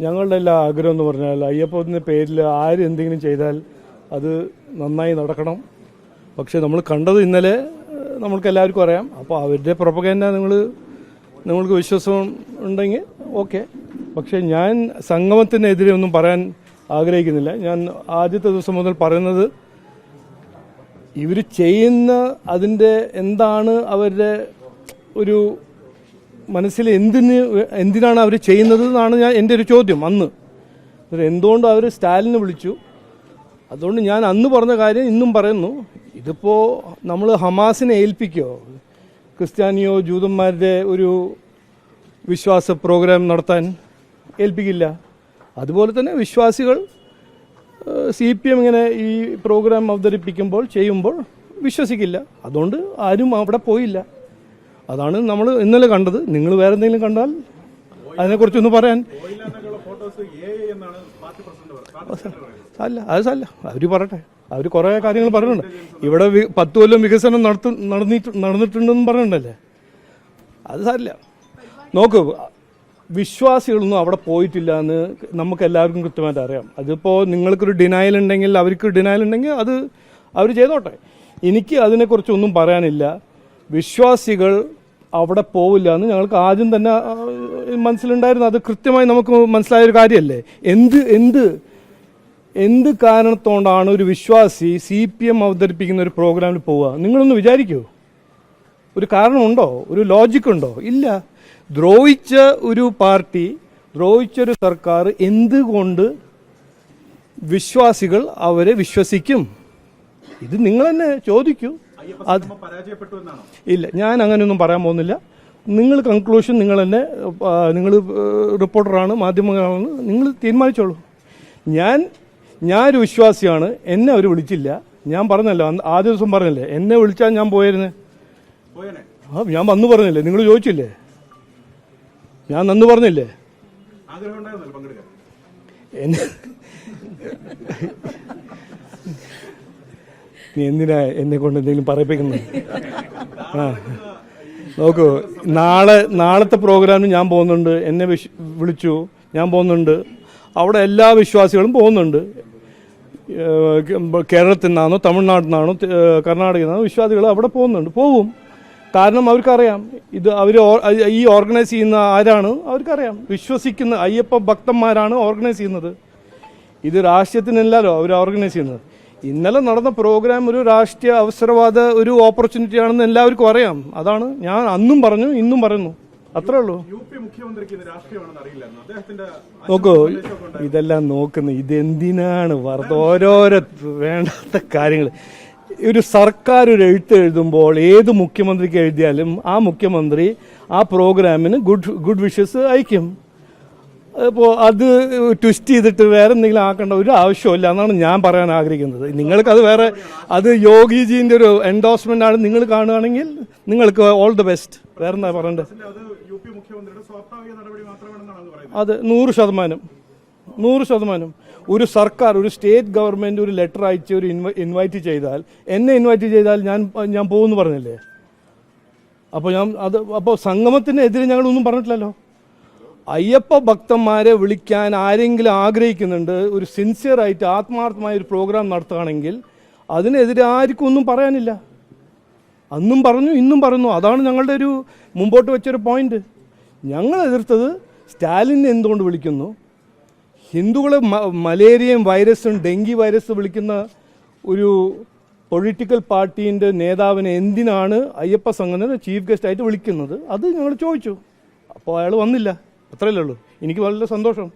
ഞങ്ങളുടെ എല്ലാ ആഗ്രഹം എന്ന് പറഞ്ഞാൽ അയ്യപ്പത്തിന്റെ പേരിൽ ആരെന്തെങ്കിലും ചെയ്താൽ അത് നന്നായി നടക്കണം. പക്ഷേ നമ്മൾ കണ്ടത് ഇന്നലെ നമ്മൾക്ക് എല്ലാവർക്കും അറിയാം. അപ്പോൾ അവരുടെ പ്രൊപ്പഗൻഡ നിങ്ങൾ നിങ്ങൾക്ക് വിശ്വാസം ഉണ്ടെങ്കിൽ ഓക്കെ. പക്ഷേ ഞാൻ സംഗമത്തിനെതിരെ ഒന്നും പറയാൻ ആഗ്രഹിക്കുന്നില്ല. ഞാൻ ആദ്യത്തെ ദിവസം മുതൽ പറയുന്നത് ഇവർ ചെയ്യുന്ന അതിന്റെ എന്താണ് അവരുടെ ഒരു മനസ്സിൽ എന്തിന് എന്തിനാണ് അവർ ചെയ്യുന്നത് എന്നാണ് ഞാൻ എന്റെ ഒരു ചോദ്യം അന്ന്. എന്തുകൊണ്ട് അവർ സ്റ്റാലിനെ വിളിച്ചു? അതുകൊണ്ട് ഞാൻ അന്ന് പറഞ്ഞ കാര്യം ഇന്നും പറയുന്നു. ഇതിപ്പോൾ നമ്മൾ ഹമാസിനെ ഏൽപ്പിക്കുമോ ക്രിസ്ത്യാനിയോ ജൂതന്മാരുടെ ഒരു വിശ്വാസ പ്രോഗ്രാം നടത്താൻ ഏൽപ്പിക്കില്ല. അതുപോലെ തന്നെ വിശ്വാസികൾ സി പി എം ഇങ്ങനെ ഈ പ്രോഗ്രാം അവതരിപ്പിക്കുമ്പോൾ ചെയ്യുമ്പോൾ വിശ്വസിക്കില്ല. അതുകൊണ്ട് ആരും അവിടെ പോയില്ല. അതാണ് നമ്മൾ ഇന്നലെ കണ്ടത്. നിങ്ങൾ വേറെ എന്തെങ്കിലും കണ്ടാൽ അതിനെക്കുറിച്ചൊന്ന് പറയാൻ. അല്ല അത് അല്ല അവർ പറയട്ടെ. അവർ കുറേ കാര്യങ്ങൾ പറയുന്നുണ്ട് ഇവിടെ പത്ത് കൊല്ലം വികസനം നടത്തു നടന്നിട്ട് നടന്നിട്ടുണ്ടെന്ന് പറയുന്നുണ്ടല്ലേ അത് സാരില്ല നോക്കൂ വിശ്വാസികളൊന്നും അവിടെ പോയിട്ടില്ല എന്ന് നമുക്ക് എല്ലാവർക്കും കൃത്യമായിട്ട് അറിയാം. അതിപ്പോൾ നിങ്ങൾക്കൊരു ഡിനയൽ ഉണ്ടെങ്കിൽ അവർക്ക് ഡിനയൽ ഉണ്ടെങ്കിൽ അത് അവർ ചെയ്തോട്ടെ. എനിക്ക് അതിനെക്കുറിച്ചൊന്നും പറയാനില്ല. വിശ്വാസികൾ അവിടെ പോവില്ല എന്ന് ഞങ്ങൾക്ക് ആദ്യം തന്നെ മനസ്സിലുണ്ടായിരുന്നു. അത് കൃത്യമായി നമുക്ക് മനസ്സിലായ ഒരു കാര്യമല്ലേ? എന്ത് എന്ത് എന്ത് കാരണത്തോണ്ടാണ് ഒരു വിശ്വാസി സി പി എം അവതരിപ്പിക്കുന്ന ഒരു പ്രോഗ്രാമിൽ പോവുക? നിങ്ങളൊന്ന് വിചാരിക്കൂ. ഒരു കാരണമുണ്ടോ? ഒരു ലോജിക് ഉണ്ടോ ഇല്ല. ദ്രോഹിച്ച ഒരു പാർട്ടി ദ്രോഹിച്ച ഒരു സർക്കാർ എന്തുകൊണ്ട് വിശ്വാസികൾ അവരെ വിശ്വസിക്കും? ഇത് നിങ്ങൾ തന്നെ ചോദിക്കൂ. അത് പരാജയപ്പെട്ടു എന്നാണോ? ഇല്ല ഞാൻ അങ്ങനെയൊന്നും പറയാൻ പോകുന്നില്ല. നിങ്ങൾ കൺക്ലൂഷൻ നിങ്ങൾ തന്നെ നിങ്ങൾ റിപ്പോർട്ടറാണ് മാധ്യമങ്ങളാണ് നിങ്ങൾ തീരുമാനിച്ചോളൂ. ഞാൻ ഞാനൊരു വിശ്വാസിയാണ് എന്നെ അവർ വിളിച്ചില്ല. ഞാൻ പറഞ്ഞല്ലോ ആദ്യ ദിവസം പറഞ്ഞല്ലേ എന്നെ വിളിച്ചാൽ ഞാൻ പോയിരുന്നേ ആ ഞാൻ വന്നു പറഞ്ഞില്ലേ നിങ്ങൾ ചോദിച്ചില്ലേ? ഞാൻ നന്ന് പറഞ്ഞില്ലേ? എന്നെ നീ എന്തിനാ എന്നെ കൊണ്ട് എന്തെങ്കിലും പറയിപ്പിക്കുന്നത് ആ. നോക്കൂ നാളെ നാളത്തെ പ്രോഗ്രാമിന് ഞാൻ പോകുന്നുണ്ട്. എന്നെ വിളിച്ചു. ഞാൻ പോകുന്നുണ്ട്. അവിടെ എല്ലാ വിശ്വാസികളും പോകുന്നുണ്ട്. കേരളത്തിൽ നിന്നാണോ തമിഴ്നാട്ടിൽ നിന്നാണോ കർണാടകയിൽ നിന്നാണോ വിശ്വാസികൾ അവിടെ പോകുന്നുണ്ട്. പോവും കാരണം അവർക്കറിയാം ഇത് അവർ ഈ ഓർഗനൈസ് ചെയ്യുന്ന ആരാണ് അവർക്കറിയാം. വിശ്വസിക്കുന്ന അയ്യപ്പ ഭക്തന്മാരാണ് ഓർഗനൈസ് ചെയ്യുന്നത്. ഇത് രാഷ്ട്രീയത്തിനല്ലല്ലോ അവർ ഓർഗനൈസ് ചെയ്യുന്നത്. ഇന്നലെ നടന്ന പ്രോഗ്രാം ഒരു രാഷ്ട്രീയ അവസരവാദ ഒരു ഓപ്പർച്യൂണിറ്റി ആണെന്ന് എല്ലാവർക്കും അറിയാം. അതാണ് ഞാൻ അന്നും പറഞ്ഞു ഇന്നും പറയുന്നു. അത്രേ ഉള്ളൂ. നോക്കൂ ഇതെല്ലാം നോക്കുന്നു ഇതെന്തിനാണ് വെറുതെ ഓരോരോ വേണ്ടാത്ത കാര്യങ്ങൾ. ഒരു സർക്കാർ ഒരു എഴുത്ത് എഴുതുമ്പോൾ ഏത് മുഖ്യമന്ത്രിക്ക് എഴുതിയാലും ആ മുഖ്യമന്ത്രി ആ പ്രോഗ്രാമിന് ഗുഡ് ഗുഡ് വിഷസ് അയക്കും. അപ്പോൾ അത് ട്വിസ്റ്റ് ചെയ്തിട്ട് വേറെ എന്തെങ്കിലും ആക്കേണ്ട ഒരു ആവശ്യമില്ല എന്നാണ് ഞാൻ പറയാൻ ആഗ്രഹിക്കുന്നത്. നിങ്ങൾക്ക് അത് വേറെ അത് യോഗിജീന്റെ ഒരു എൻഡോസ്മെന്റ് ആണ് നിങ്ങൾ കാണുകയാണെങ്കിൽ നിങ്ങൾക്ക് ഓൾ ദി ബെസ്റ്റ് വേറെ എന്താ പറയണ്ടത്? അത് നൂറ് ശതമാനം. നൂറ് ശതമാനം. ഒരു സർക്കാർ ഒരു സ്റ്റേറ്റ് ഗവൺമെന്റ് ഒരു ലെറ്റർ അയച്ച് ഒരു ഇൻവ- ഇൻവൈറ്റ് ചെയ്താൽ എന്നെ ഇൻവൈറ്റ് ചെയ്താൽ ഞാൻ ഞാൻ പോകുമെന്ന് പറഞ്ഞില്ലേ? അപ്പോൾ ഞാൻ അത് അപ്പോൾ സംഗമത്തിനെതിരെ ഞങ്ങളൊന്നും പറഞ്ഞിട്ടില്ലല്ലോ. അയ്യപ്പ ഭക്തന്മാരെ വിളിക്കാൻ ആരെങ്കിലും ആഗ്രഹിക്കുന്നുണ്ട് ഒരു സിൻസിയറായിട്ട് ആത്മാർത്ഥമായ ഒരു പ്രോഗ്രാം നടത്തുകയാണെങ്കിൽ അതിനെതിരെ ആർക്കും ഒന്നും പറയാനില്ല. അന്നും പറഞ്ഞു ഇന്നും പറഞ്ഞു അതാണ് ഞങ്ങളുടെ ഒരു മുമ്പോട്ട് വെച്ചൊരു പോയിന്റ് ഞങ്ങൾ എതിർത്തത് സ്റ്റാലിനെ എന്തുകൊണ്ട് വിളിക്കുന്നു? ഹിന്ദുക്കളെ മലേറിയയും വൈറസും ഡെങ്കി വൈറസ് വിളിക്കുന്ന ഒരു പൊളിറ്റിക്കൽ പാർട്ടീന്റെ നേതാവിനെ എന്തിനാണ് അയ്യപ്പ സംഘടന ചീഫ് ഗസ്റ്റായിട്ട് വിളിക്കുന്നത്? അത് ഞങ്ങൾ ചോദിച്ചു. അപ്പോൾ അയാൾ വന്നില്ല. അത്രയല്ലേ ഉള്ളൂ. എനിക്ക് വളരെ സന്തോഷം.